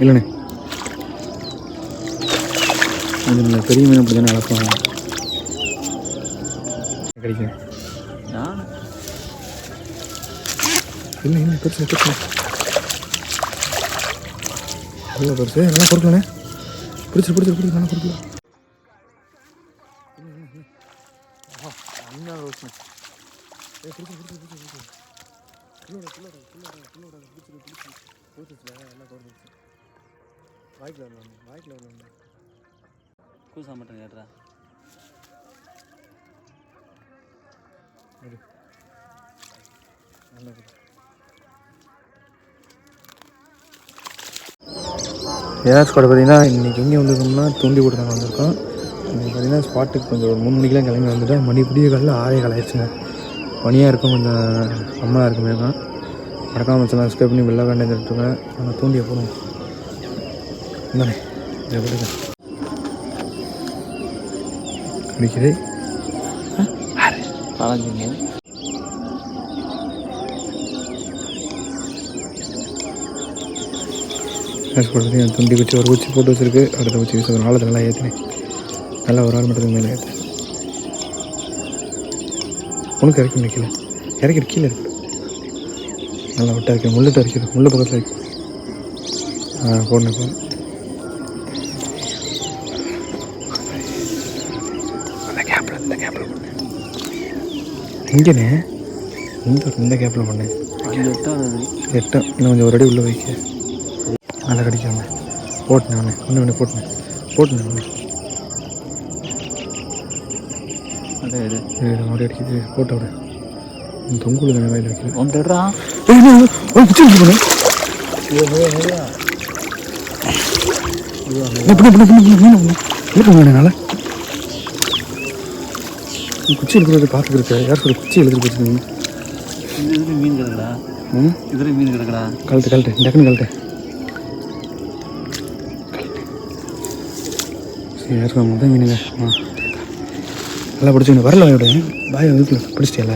இல்லைண்ணே. அது பெரிய மீன் அப்படி தானே வளர்ப்பாங்க கிடைக்கும் இல்லை இல்லை பெருசு பெருசு. அவ்வளோ பெருசு நல்லா பொறுக்கலண்ணே. பிடிச்சி பிடிச்சி பிடிச்சி நல்லா பொறுக்கல. ஏஆர் ஸ்குவாட் பார்த்தீங்கன்னா இன்றைக்கி எங்கே வந்திருக்கோம்னா தூண்டி கூட நாங்கள் வந்திருக்கோம். இன்றைக்கி பார்த்தீங்கன்னா ஸ்பாட்டுக்கு கொஞ்சம் ஒரு மூணு மணிக்கெலாம் கிளம்பி வந்துட்டோம். மணி விடிய காலையில் ஆறே கால் ஆயிடுச்சுங்க. பனியாக இருக்கும் கொஞ்சம் அம்மலாக இருக்குமே தான். மறக்காம வச்சலாம் ஸ்கேப் பண்ணி வெளில வேண்டாம் இருக்கேன். ஆனால் தூண்டிய போகணும் இந்தானே இதை கொடுங்க குடிக்கிறே போட்டு என் துண்டி குச்சி ஒரு குச்சி போட்டு வச்சிருக்கு அடுத்த குச்சி வீச ஒரு நாளத்தில் நல்லா ஏற்றினேன் நல்லா ஒரு ஆள் மட்டும் மேலே ஏற்று உனக்கு இறக்கி நிற்கல இறக்கிற கீழே இருக்கு. நல்லா விட்டா இருக்கு. முள்ளிட்ட இருக்குது முள்ளு பக்கத்தில் இருக்கு. ஆ போடணும் போ அந்த கேப்பில் இந்த கேப்பில் பண்ணேன் எங்கேண்ணே இந்த இந்த கேப்பில் பண்ணேன் எட்டும் இன்னும் கொஞ்சம் ஒரு அடி உள்ளே வைக்க. நல்லா கடிக்காம போட்டுனேன் ஒன்று ஒன்று போட்டுனேன் போட்டுனேன் இது மறுபடியும் அடிக்குது போட்டு விட தொங்குல தானே வயலில் வைக்கல ஒன்றுடா ஏய், என்ன, என்ன? ஏய், பிடிச்சி இருக்கு பாரு. என்ன பண்ணு, பண்ணு, பண்ணு, பண்ணு, மீன் பண்ணு. இழுக்க முடியல என்னால. நீ குச்சி இருக்கிறது பார்த்துருக்கு யார் சொல்லி குச்சி எழுதிட்டு மீன் கிடக்குடா இதுல மீன் கிடக்குடா டக்குன்னு கழட்டு யாருக்கும் ஆ. நல்லா பிடிச்சிக்கணும் வரல விட பாய் வீட்டில் பிடிச்சிட்டியல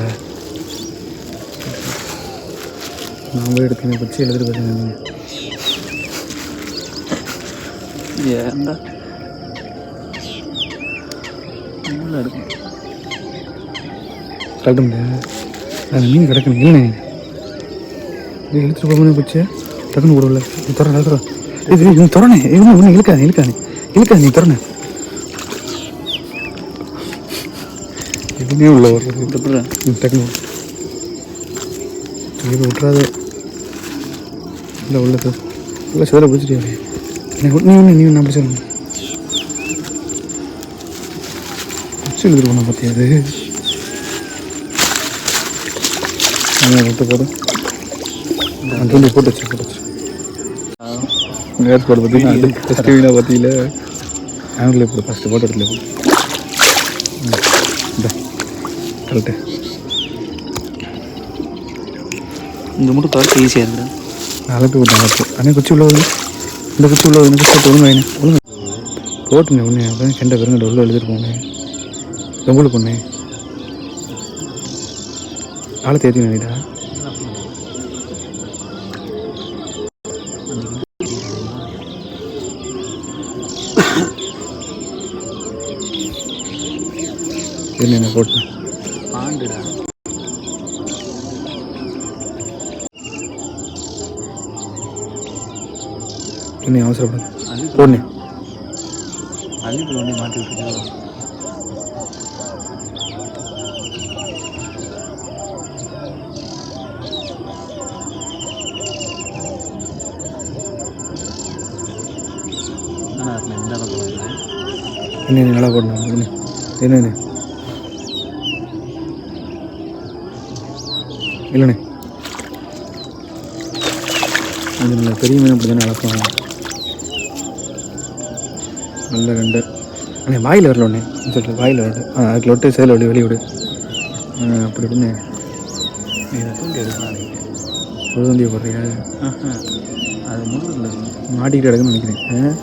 நான் போய் எடுத்து பிடிச்சி எழுதிட்டு போயிருந்தேன் ஏன்டா எடுக்கும் முடியாது அந்த மீன் கிடக்கணும் இல்லைண்ணே இது இழுத்துட்டு போகணும் பிடிச்சி டக்குன்னு போடல நீ திற நல்லா திற இது நீ திறனே இது ஒன்று இழுக்காது இழுக்காது இழுக்காது நீ திறனே ம், டக்குனு. விடு. இது விட்றாது இல்லை பிடிச்சிட்டியா நீ? ஒன்று நீ ஒன்று நீ ஒன்று பிடிச்சிடணும் பிடிச்சி எழுதிட்டு போனா பார்த்தியா அது? நல்லா விட்டு அந்த தூண்டி போட்டு வச்சு போட்டு வச்சு நேரத்து போட பார்த்தீங்கன்னா ஃபஸ்ட்டு வீணாக பார்த்தீங்களா ஆங்கிளில் போடு ஃபஸ்ட்டு போட்டு இடத்துல போடு. ம், இந்தா மட்டும் துவைக்க ஈஸியாக இருக்குடா அழைப்பு விட்டு அழைப்பு அண்ணே குச்சி உள்ள வருது இந்த குச்சி உள்ள வருது குச்சி ஒழுங்கு வாங்கினே ஒழுங்கு போட்டுங்க ஒன்று அதான் கெண்ட பெருங்கட உள்ள எழுதிட்டு போனேன் எவ்வளோ பொண்ணு ஆளை தேத்தி நினைடா என்ன போட்டேன் இந்த பக்கம் வருது என்ன என்ன நல்லா போடணும் என்ன என்ன இல்லைண்ணே அது நல்லா பெரிய மீன் அப்படி தானே வளர்ப்பாங்க நல்ல ரெண்டு. அண்ணே வாயில் வரல ஒன்று சொல்லிட்டு வாயில் வரல. ஆ அதுக்கு விட்டு சேலை வெளியே வெளியே விடு. ஆ, அப்படி இப்படின்னு ஒரு வண்டியை போடுறியா? அது இருக்கு. மாட்டிக்கிட்டு கிடக்குன்னு நினைக்கிறேன்?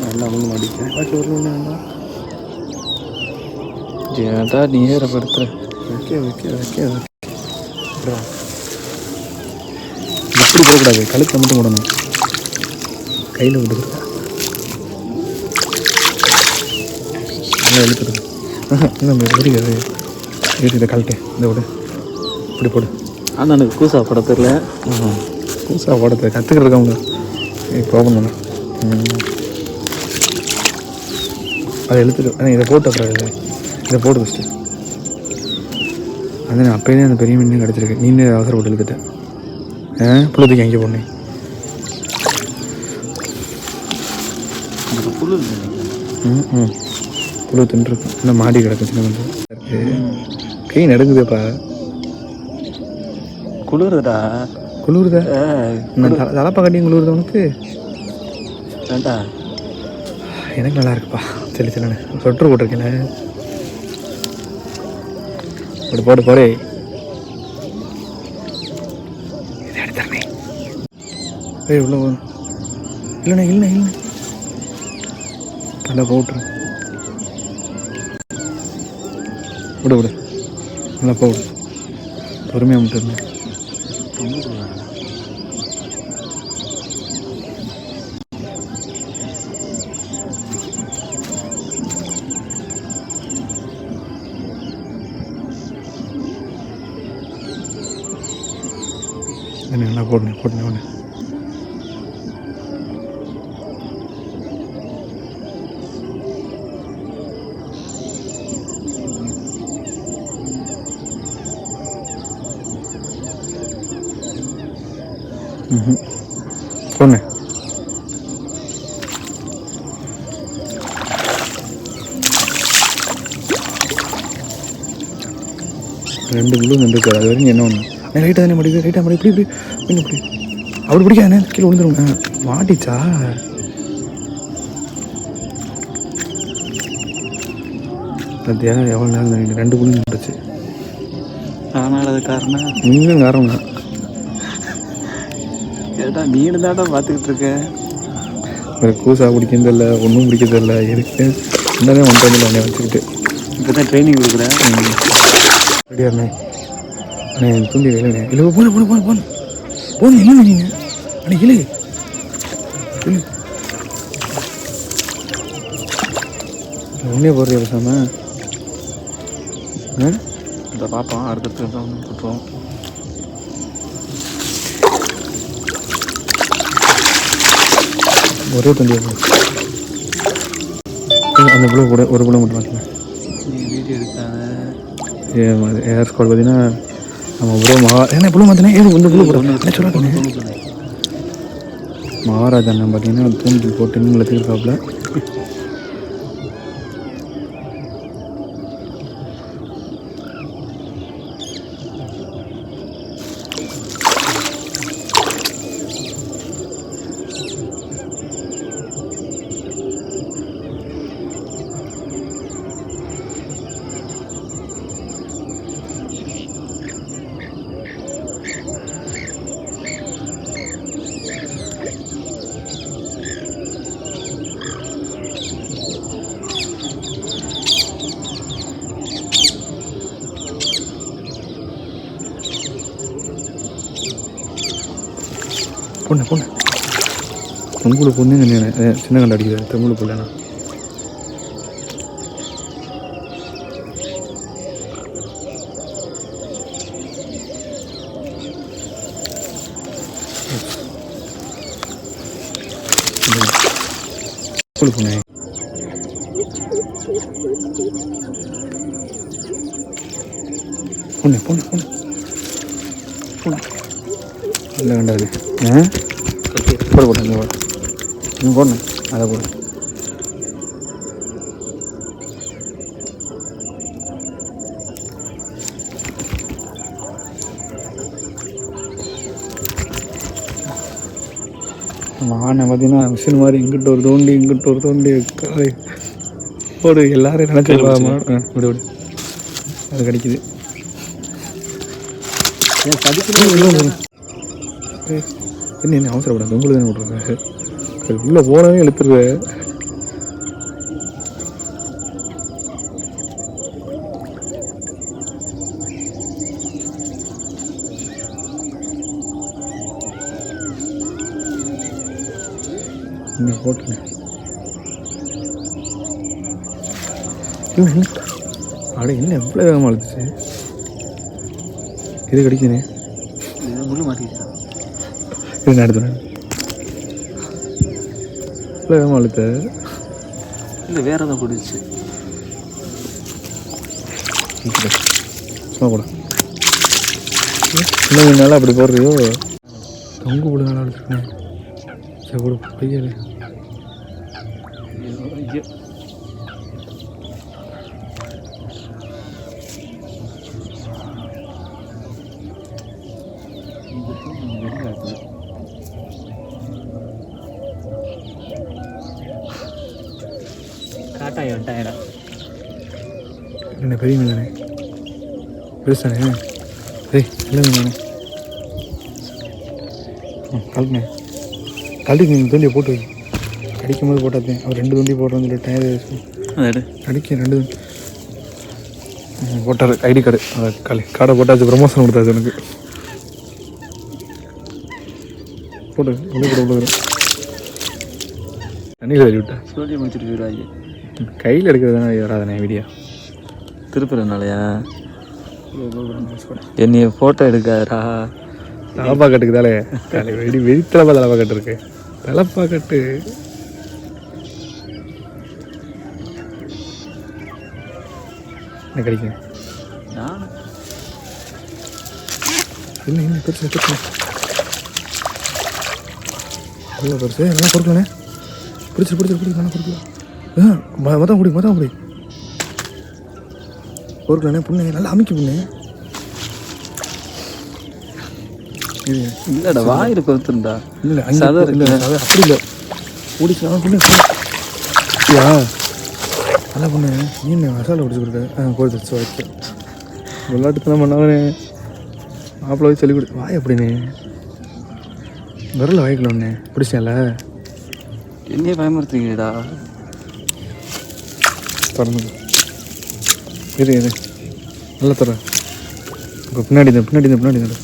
நல்லா ஒன்று மாட்டிக்கிட்டேன்? பாக்கி ஒரு ஒன்று வேண்டாம். ஏறப்படுத்துற? வைக்க வைக்க வைக்க வைக்க. இப்படி போடக்கூடாது. கழுத்தை மட்டும் விடணும் கையில் நல்லா இழுத்துடுது நம்ம பிடிக்காது. இதை கழட்டு. இந்த விடு. இப்படி போடு. ஆனால் எனக்கு கூசா பட தெரில புதுசாக போடுறது கற்றுக்கிறதுக்கு அவங்க இப்போ ஓப்பன் பண்ண அதை இழுத்துட்டு ஆ, இதை போட்டு அப்புறம் இதை. போட்டு ஃபஸ்ட்டு அது நான் அப்போயே அந்த பெரிய மீன் கிடச்சிருக்கு. நீ அவசரப்பட்டு இழுத்துட்டேன் ஆ? புழுதிக்கு எங்கே போனேன் எனக்கு புழு ம் ம். புழு தின்றுருக்கும் இன்னும் மாடி கிடக்கும் சின்ன கொஞ்சம் கை நடுங்குதுப்பா. குளிருதா? தலை தலைப்பா கட்டியும் குளிருது உனக்கு? வேண்டா. எனக்கு நல்லா இருக்குப்பா. சரி சரி சொட்டர் போட்டிருக்கேன். போடு போடு போடு. இதை எடுத்துறனே. ஏய் உள்ள இல்லைண்ணே இல்லை இல்லை நல்லா போட்டுரு விடு விடு நல்லா போடு பொறுமையாக விட்டுருந்தேன் ரொம்ப குளிரா என்ன நல்லா போடுனேன் போடுனேன் ஒன்று ரெண்டு குழு நின்றுருக்கு அது வரைக்கும் என்ன ஒன்று ரைட்டாக தானே முடியுது ரைட்டாக முடி இப்படி இப்படி இப்படி. இப்படி அப்படி பிடிக்காதே கீழே விழுந்துருங்க. மாட்டிச்சா சத்தியா எவ்வளோ நேரம் ரெண்டு குழு நின்றுச்சு ஆனால் அது காரணம்? நீங்களும் காரணம். தான் ஏடா நீனு தான்டா பார்த்துக்கிட்டு இருக்க. ஒரு கூசா பிடிக்கிறதில்ல ஒன்றும் பிடிக்கிறதில்ல. இருக்கு மணி உடனே வச்சுக்கிட்டு. இப்போ தான் ட்ரைனிங் கொடுக்குறேன் ரெடியா அண்ணே? அண்ணே தூண்டி வேலைண்ணே இல்லை போன போன போன போன போன என்ன நீங்கள் அண்ணே இழு. இழு. ஒன்றே போடுறியா பேசாம? இந்த பார்ப்போம் அடுத்தடுத்து போட்டுருவோம் ஒரே தண்டி அந்த புள்ள கூட ஒரு புள்ள மட்டும் வீடியோ எடுக்காத. ஏர் ஸ்குவாட் பார்த்தீங்கன்னா நம்ம ப்ரோ மகா ஏன்னா ப்ளூ மாற்றினா ஏன் இந்த ப்ளூ கூட என்ன மகாராஜா அண்ணன் பார்த்தீங்கன்னா தூண்டில் போட்டு நீங்களை எடுத்துருக்காப்புல பொண்ணு பொண்ணு தொங்குல பொண்ணு சின்ன கண்டு தொங்குல பொண்ணுண்ணா தொங்குல பொண்ணு. பொண்ணு பொண்ணு பொண்ணு. பொண்ணு. இல்லை வேண்டாது ஆ போடு போடு. இங்கே போடு இங்கே போடணும் அதை போடு நம்ம ஆனை பார்த்தீங்கன்னா மிஷின் மாதிரி இங்கிட்ட ஒரு தோண்டி இங்கிட்ட ஒரு தோண்டி போடு எல்லாரும் நினச்சி விடு விடு. அது கிடைக்குது. ஏன் என்ன அவசரப்படாது உங்களுக்கு தானே விட்றாங்க உள்ளே போனவே இழுத்துடுற இன்னும் போட்டுங்க அப்படி என்ன? எவ்வளோ வேகமாக அழுத்துச்சு இது கிடைக்குதுண்ணே இது முள்ளு இது நடத்துனேன் எவ்வளோ வேகமாக அழுத்த. இல்லை வேற ஏதாவது பிடிச்சி சும்மா கூட இன்னும் நல்லா அப்படி போடுறியோ? தொங்கு கூட நல்லா அழுத்துருக்கேன். சரி கூட பையல் பெரிய மீன் தானே? பெருசானே? ஏய் நல்ல மீன் தானே? ம் கலக்குனே கலட்டி நீங்கள் தூண்டியை போட்டு வை. கடிக்கும் போது போட்டாத்தேன் அவர் ரெண்டு தூண்டி போடுறோன்னு சொல்லி டயர் அது கடிக்க ரெண்டு தூண்டி போட்டார் ஐடி கார்டு. களி கார்டை போட்டாச்சு ப்ரமோஷன் கொடுத்தாச்சு எனக்கு. போட்டு உள்ள கூட உள்ள தண்ணியில் தள்ளி விட்டேன் சொல்லி முடிச்சுட்டு கையில் எடுக்கிறது தானே வராதானே வீடியோ திருப்புறதுனாலயா என்னைய ஃபோட்டோ எடுக்காதரா தலப்பா கட்டுக்கு தாலே தலை வெடி வெடி தலப்பா தலப்பா கட்டு இருக்கு தலப்பா கட்டு என்ன கிடைக்கும் இல்லை இல்லை பெருசு பெருசு. இவ்வளோ பெருசு. நல்லா பொறுக்கலண்ணே. பிடிச்சி பிடிச்சி பிடிச்சி நல்லா பொறுக்கல. ஆ மொத்தம் பிடி மொத்தம் பிடி பொறுக்கலண்ணே புண்ணு நல்லா அமைக்க புண்ணு. இது இல்லடா வாயில கொத்துருந்தா இல்லை அங்கே இல்லை அப்படி இல்லை. ஓடிச்சுனா பொண்ணு யா. நல்லா பொண்ணு. மீன் மசாலா பிடிச்சி கொடுக்க. ஆ கொடுத்துருச்சு வைக்க விளாட்டுத்தனம் பண்ணாதே மாப்பிள்ள போய் சொல்லி கொடு. வாய் அப்படிண்ணே விரல வாய்க்கல ஒன்று பிடிச்சல என்னைய பயமுறுத்துங்கடா திறந்து இரு இரு நல்லா தர இப்போ பின்னாடி இந்த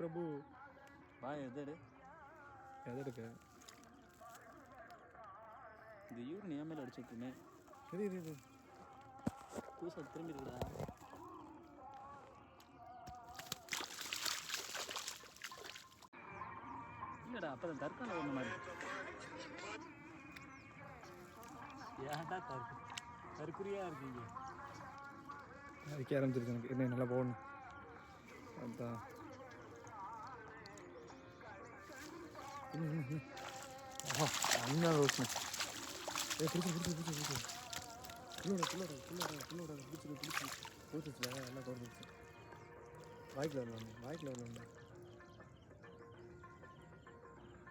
பிரபு. வாய் எதடு எது எடுக்க? இந்த யூரின் ஏன் மேல அடிச்சுட்டுமே இது இது இது பூசா திரும்பி இருக்கா இல்லடா அப்பதான் தற்கால ஒண்ணு மாதிரி. ஏன்டா தற்கு தற்குறியா இருக்கீங்க? அடிக்க ஆரம்பிச்சிருச்சு எனக்கு. என்ன நல்லா போகணும். அதான். அண்ணா ரோஸ்னு ஏ பிடிச்சி பிடிச்சி பிடிச்சி பிடிச்சி குள்ளோட குள்ளோட குள்ளோட குள்ளோட பிடிச்சி பிடிச்சி பிடிச்சிச்சுல எல்லாம் குறைஞ்சிச்சு வாய்க்கில் வரல வாய்க்கில் வரல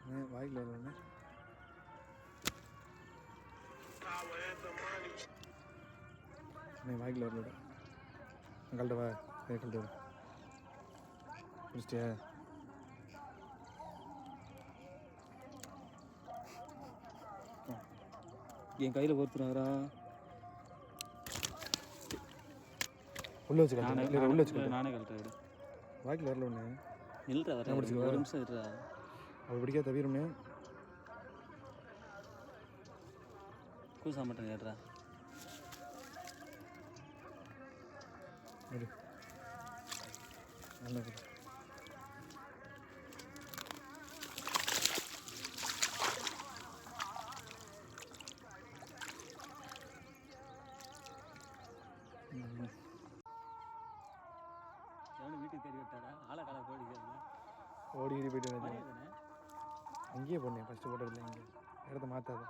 ஒன்று வாய்க்கில் வரல ஒன்று வாய்க்கில் வரல கழட்ட வா கை வா முடிச்சிட்டியா என் கையில பொறுத்துறாரா உள்ள வச்சு உள்ள வச்சு நானே கழட்டுறேன் வாய்க்கில் வரல ஒன்று நில்றா நான் பிடிச்சுக்கவா? ஒரு நிமிஷம் இருடா. அவள் பிடிக்காத தவிரமே கூசா மட்டும் கேட்டுறா நல்லா ஃபஸ்ட்டு போட்டதில்ல இங்கே. இடத்த மாற்றாத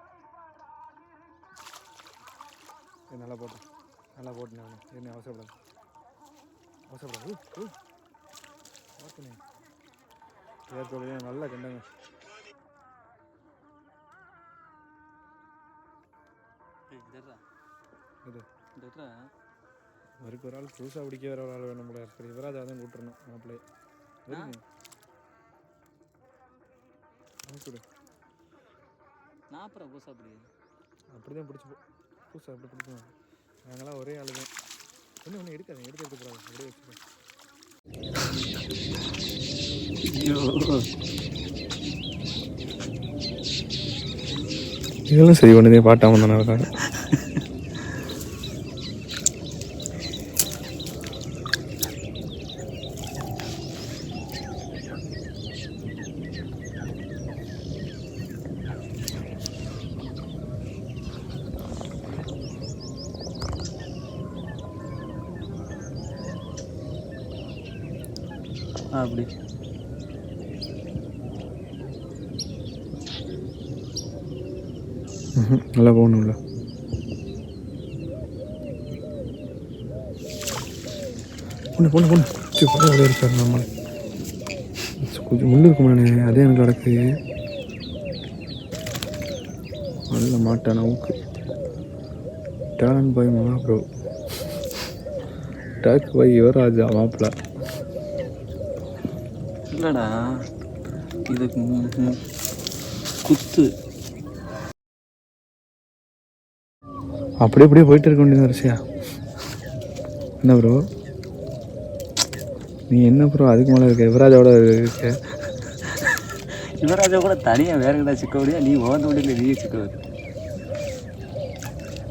இது நல்லா போட்டேன் நல்லா போட்டேன் என்ன அவசரப்படாது. அவசரப்படாது. ஓ ஓ பார்த்தனே ஏற்கனவே நல்ல கண்டங்க இது. அவருக்கு ஒரு ஆள் புதுசாக பிடிக்க வேற ஒரு ஆள் வேணும் போல சரி இவராஜா தான் கூட்டுறணும் மாப்பிள்ளை வருங்க கூடு நாற்பது பூசா அப்படி அப்படி தான் பிடிச்சி புதுசாக அப்படி பிடிக்கும்? நாங்களாம் ஒரே ஆளு தான் ஒன்று ஒன்று எடுக்காதீங்க. எடுத்து எடுக்கக்கூடாது அப்படியே வச்சுக்கோ. இதெல்லாம் சரி பண்ணுதே பாட்டாமல் தானே இருக்காங்க அப்படி. நல்லா போகணும்ல பொண்ணு பொண்ணு பொண்ணு சரி பொண்ணு இருக்காரு நம்மளை. கொஞ்சம் முள்ளு இருக்குமாண்ணே அதே எனக்கு கிடக்கு நல்ல மாட்டான ஊக்கு. டேலண்ட் பாய் மகா ப்ரோ டாக் பாய் யுவராஜா மாப்பிள்ள இல்லைடா. மு- குத்து. அப்படியே அப்படியே போயிட்டு இருக்க வேண்டியது வரிசையா என்ன ப்ரோ நீ என்ன ப்ரோ அதுக்கு மேலே இருக்க யுவராஜோட இருக்க. யுவராஜா கூட தனியாக வேற எங்கடா சிக்க முடியா நீ ஓந்த முடியல நீயே சிக்க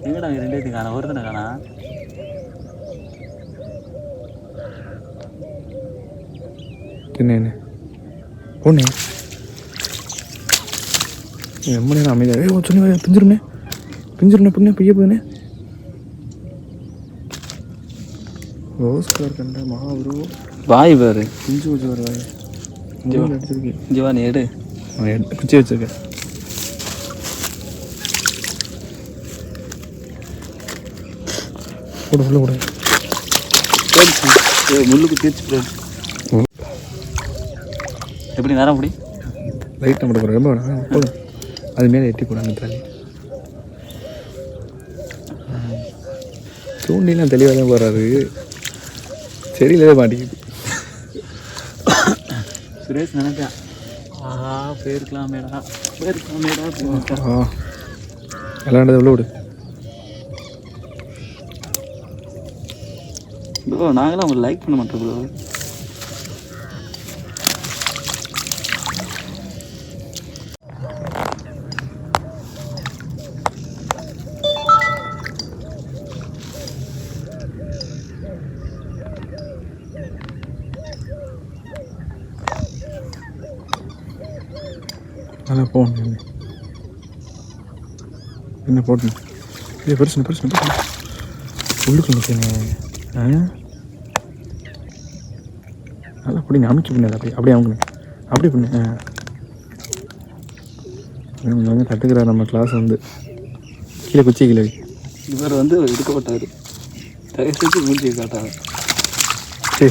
எங்கடா ரெண்டு காணா ஒருத்தனை காணா என்ன என்ன பொண்ணு எம்ம நேரம் அமைதியாக ஏ சொன்ன பிஞ்சிருமே. பிஞ்சிருண்ணே பொண்ணு பைய போதுனே. ரோஸ் கலர் கண்ட மகா ப்ரோ வாய் பாரு. பிஞ்சு வச்சு ஒரு வாய். மூணு அடிச்சிருக்கேன் ஜிவா நீ எடு. குச்சி வச்சிருக்கேன் கூட உள்ள கூட ஏய், முள்ளுக்கு தீர்ச்சி போடு. எப்படி நேரம் அப்படி? லைட் நம்ம கூட ரொம்ப வேணாம். போதும் அது மேலே எட்டி போடாங்க தள்ளி. தூண்டிலாம் தெளிவாக தான் போகிறாரு செடியிலே மாட்டிக்குது. சுரேஷ் நினைப்பேன் ஆஹா போயிருக்கலாமேடா போயிருக்கலாமேடா ஆ விளாண்டது உள்ள விடு. ப்ரோ நாங்களாம் உங்களை லைக் பண்ண மாட்டோம் ப்ரோ. என்ன போட்டணும் ஏ பெருசு பெருசு பெருசு உள்ளுக்கு நிற்கங்க ஆ நல்லா பிடிங்க அமைக்க பண்ணாது அப்படி அப்படியே அமுக்கணும் அப்படி பண்ணு வந்து கற்றுக்கிறார் நம்ம கிளாஸ் வந்து கீழே குச்சி கீழே. இவர் வந்து எடுக்கப்பட்டார் தயவு செஞ்சு மூஞ்சியை காட்டாங்க சரி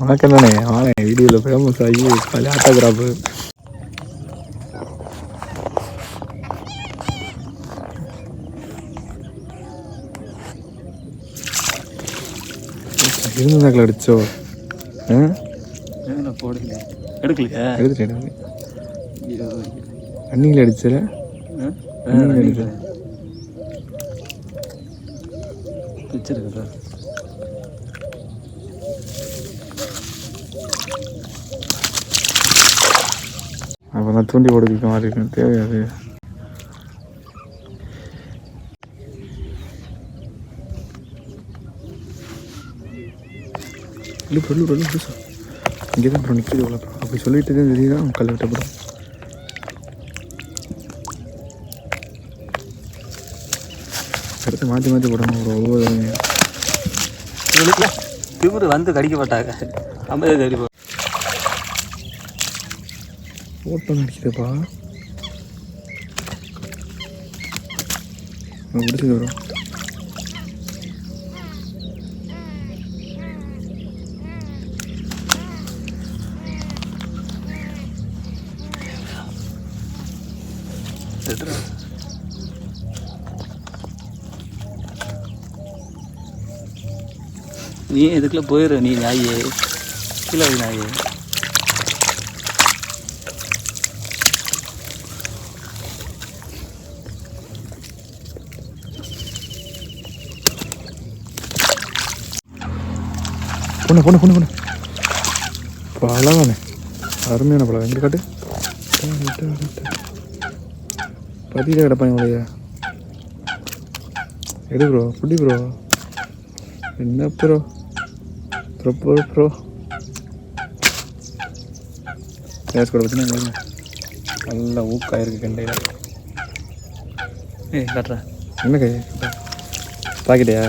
வணக்கம் தானே வாங்க வீடியோவில் ஃபேமஸ் ஆகி பழைய ஆட்டோகிராஃபு இருந்ததாக்கில் அடிச்சோ? போடுங்க எடுக்கலையா? எடுத்துட்டு ஐயோ. ரன்னிங்கில் அடிச்சல? ஆ? ஆ, நீங்க running எடுக்கல. ல. வச்சிருக்கா அப்போ நான் தூண்டி போடுறதுக்கு மாதிரி இருக்கும் தேவையாது இல்லை பொருள் பொருள் புதுசா இங்கே தான் அப்புறம் நிற்கிது இவ்வளோ அப்படி சொல்லிட்டு தான் தெரியுதா? கல்லை விட்டப்படும் அடுத்து மாற்றி மாற்றி போடணும் ஒரு ஒவ்வொரு திமுரு வந்து கடிக்கப்பட்டாங்க. ஐம்பது தேடி போ ஓட்டம் நடிக்குதுப்பா. பிடிச்சது வரும் நீ இதுக்குள்ளே போயிரு? நீ நாயே. கீழே நாயே. பொண்ணு பொண்ணு பொண்ணு பொண்ணு. பழவானே அருமையான பழம் எங்கே காட்டு. பதில கிடப்பாங்க உடைய எடு ப்ரோ புடி ப்ரோ என்ன bro bro bro bro case கூட பார்த்தீங்கன்னா நல்லா ஊக்காயிருக்கு கண்டையில். ஏய் காட்டுறா. என்ன கை? பாக்கிட்டியா?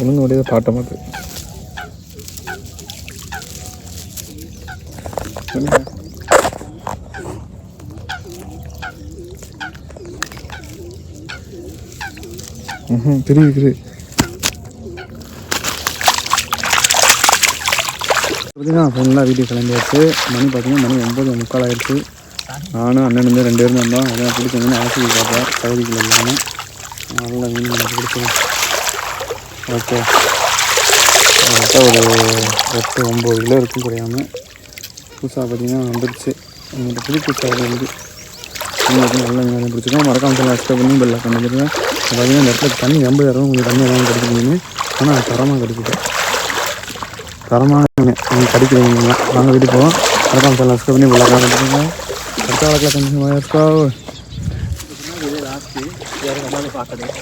ஒழுங்கு பாட்டமாக பாட்ட தெரியுது. தெரியுது பார்த்தீங்கன்னா ஃபுல்லாக வீட்டுக்கு கிளம்பியாச்சு. மணி பார்த்தீங்கன்னா மணி ஒம்பது முக்கால் ஆயிடுச்சு. நானும் அண்ணன் ரெண்டு பேரும் வந்தோம். அதான் பிடிச்சி ஆசை ஆசிரியர் பார்த்தா பகுதிக்குள்ள இருந்தாங்க நல்லா மீன் எனக்கு பிடிச்சது ஓகே. கரெக்டாக ஒரு எட்டு ஒம்பது கிலோ இருக்கும் குறையாமல் புதுசாக பார்த்திங்கன்னா வந்துடுச்சு எங்களுக்கு புது புதுசாக வந்து. மீன் நல்ல மீன் பிடிச்சிருக்கோம். மறக்காமல் சொல்ல பண்ணி பெல்ல பண்ணிக்கிறேன் பார்த்தீங்கன்னா இந்த இடத்துல தண்ணி ரொம்ப தரம் கொஞ்சம் தண்ணி எல்லாம் கிடைக்குது ஆனால் தரமாக கிடைக்குது தரமான மீன் நீங்கள் கிடைக்கிறீங்களா நாங்கள் வீட்டுக்கு போவோம். மறக்காம சொல்ல எக்ஸ்ட்ரா பண்ணி பெல்ல பண்ணிக்கிறீங்க அடுத்த வழக்கில் கொஞ்சம் இருக்கா இது லாஸ்ட்டு யாரும் பார்க்கணும்